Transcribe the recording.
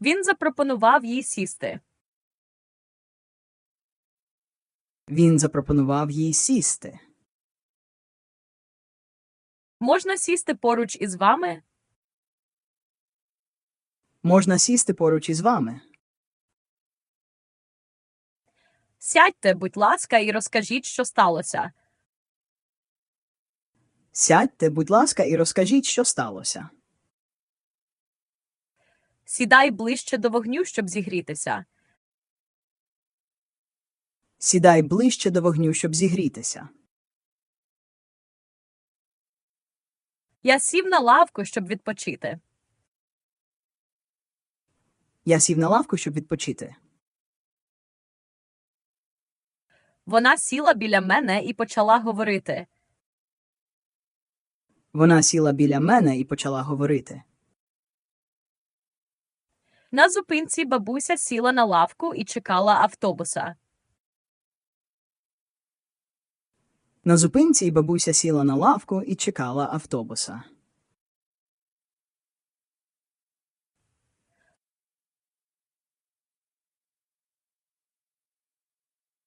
Він запропонував їй сісти. Він запропонував їй сісти. Можна сісти поруч із вами? Можна сісти поруч із вами. Сядьте, будь ласка, і розкажіть, що сталося. Сядьте, будь ласка, і розкажіть, що сталося. Сідай ближче до вогню, щоб зігрітися. Сідай ближче до вогню, щоб зігрітися. Я сів на лавку, щоб відпочити. Я сів на лавку, щоб відпочити. Вона сіла біля мене і почала говорити. Вона сіла біля мене і почала говорити. На зупинці бабуся сіла на лавку і чекала автобуса. На зупинці бабуся сіла на лавку і чекала автобуса.